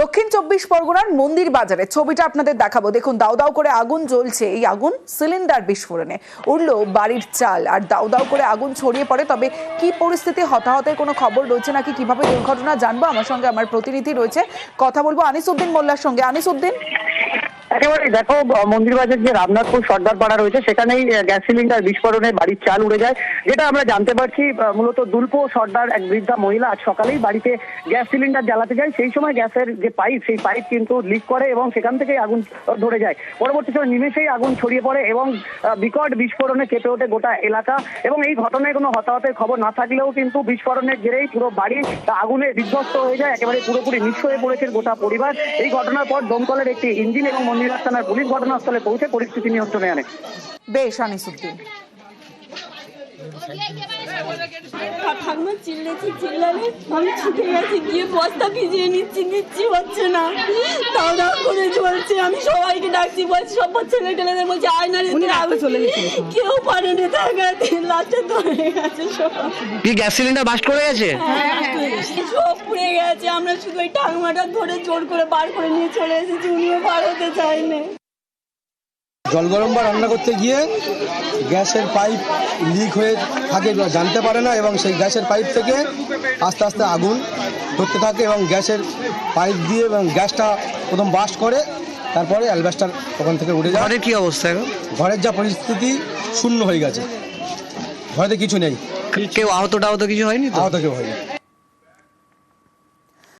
দক্ষিণ চব্বিশ পরগনার মন্দির বাজারে ছবিটা আপনাদের দেখাবো। দেখুন, দাও দাও করে আগুন জ্বলছে। এই আগুন সিলিন্ডার বিস্ফোরণে। উড়ল বাড়ির চাল। আর দাও দাও করে আগুন ছড়িয়ে পড়ে। তবে কি পরিস্থিতি, হতাহতের কোনো খবর রয়েছে নাকি, কীভাবে দুর্ঘটনা জানব? আমার সঙ্গে আমার প্রতিনিধি রয়েছে। কথা বলব আনিসুদ্দিন মোল্লার সঙ্গে। আনিসউদ্দিন একেবারে দেখো মন্দিরবাজার যে রামনাথপুর সর্দার পাড়া রয়েছে, সেখানেই গ্যাস সিলিন্ডার বিস্ফোরণে বাড়ির চাল উড়ে যায়। যেটা আমরা জানতে পারছি মূলত দুলপো সর্দার এক বৃদ্ধা মহিলা আজ সকালেই বাড়িতে গ্যাস সিলিন্ডার জ্বালাতে যায়। সেই সময় গ্যাসের যে পাইপ, সেই পাইপ কিন্তু লিক করে এবং সেখান থেকেই আগুন ধরে যায়। পরবর্তী সময় নিমেষেই আগুন ছড়িয়ে পড়ে এবং বিকট বিস্ফোরণে কেঁপে ওঠে গোটা এলাকা। এবং এই ঘটনায় কোনো হতাহতের খবর না থাকলেও কিন্তু বিস্ফোরণের জেরেই পুরো বাড়ি আগুনে বিধ্বস্ত হয়ে যায়। একেবারে পুরোপুরি নিঃস্ব হয়ে পড়েছে গোটা পরিবার। এই ঘটনার পর দমকলের একটি ইঞ্জিন এবং মন্দিরবাজার থানার পুলিশ ঘটনাস্থলে পৌঁছে পরিস্থিতি নিয়ন্ত্রণে আনে। বেশ আনিসুদ্দিন। ঠাকুমা চিল্লেছি চিল্লালে আমি ছুটে গেছি গিয়ে বস্তা ভিজিয়ে নিচ্ছি নিচ্ছি হচ্ছে না। চলছে আমি সবাইকে ডাকছি বলছি সব ছেলে টেলেদের বলছি আয়না রেতে আগে চলে কেউ পারেনি দেখাতে লাস্টে ধরে গেছে সব। কি গ্যাস সিলিন্ডার বাস্ট করে গেছে? সব পুড়ে গেছে আমরা শুধু ওই ঠাকুমাটা ধরে জোর করে বার করে নিয়ে চলে এসেছি উনিও বার হতে চায়নি। জল গরম বা রান্না করতে গিয়ে গ্যাসের পাইপ লিক হয়ে থাকে বা জানতে পারে না এবং সেই গ্যাসের পাইপ থেকে আস্তে আস্তে আগুন ধরতে থাকে এবং গ্যাসের পাইপ দিয়ে এবং গ্যাসটা প্রথম বাস্ট করে তারপরে অ্যালবাস্টার ওখান থেকে উঠে যায়। ঘরের কি অবস্থা এখন? ঘরের যা পরিস্থিতি শূন্য হয়ে গেছে। ঘরেতে কিছু নেই। কেউ আহত টাহত কিছু হয়নি তো? আহত কেউ হয়নি।